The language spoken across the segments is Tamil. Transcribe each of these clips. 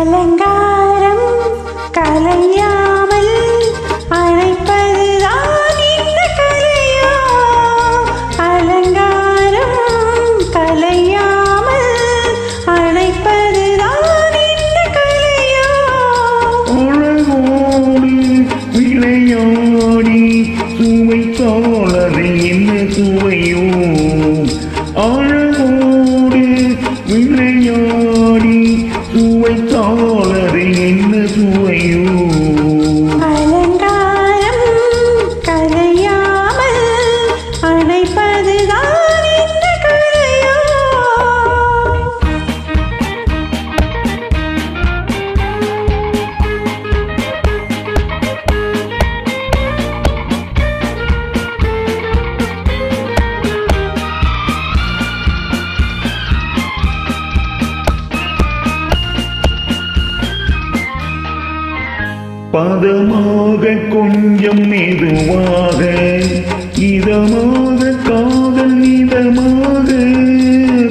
அலங்காரம் கலையாமல் அழைப்பதுதான் இந்த கலையோ. அலங்காரம் கலையாமல் அழைப்பதுதான் இந்த கலையோ. அழகோடு விளையாடி சுவை தோழது என்ன சுவையோ அழகோடு விளை பதமாக கொஞ்சம் மெதுவாக இதமாக காதல் இதமாக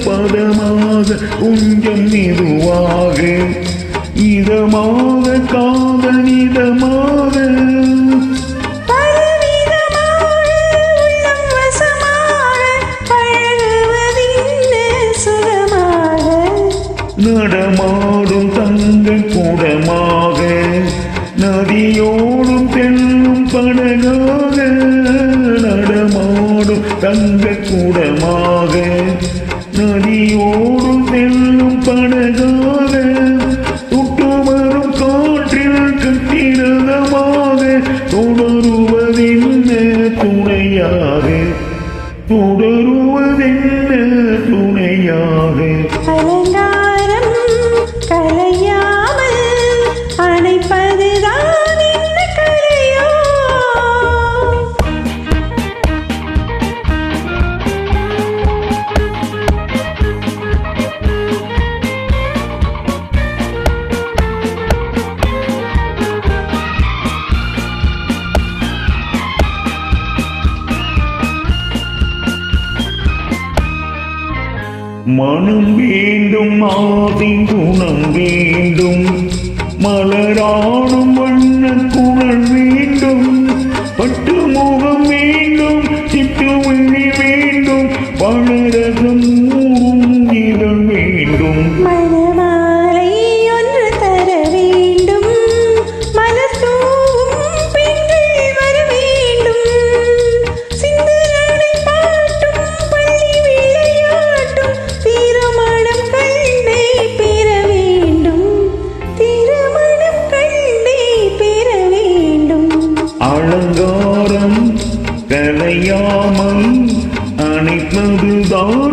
பதமாக கொஞ்சம் மெதுவாக இதமாக காதல் சுகமாக. நடமாடும் தங்க குடமாக நதியோடும் தெல்லும் படகாக நடமாடும் தங்க கூடமாக. நதியோடும் தெல்லும் படகாக துட்டு வரும் காற்றில் கட்டிரதமாக தொடருவதென்ன துணையாக? தொடருவதென்ன துணையாக? அலங்காரம் மனம் வேண்டும் ஆதி குணம் வேண்டும். மலராடும் வண்ண குணல் வேண்டும். பட்டு முகம் வேண்டும் சிட்டு வெள்ளி வேண்டும். பலரகம் அறியாமல் அனைத்ததுதான்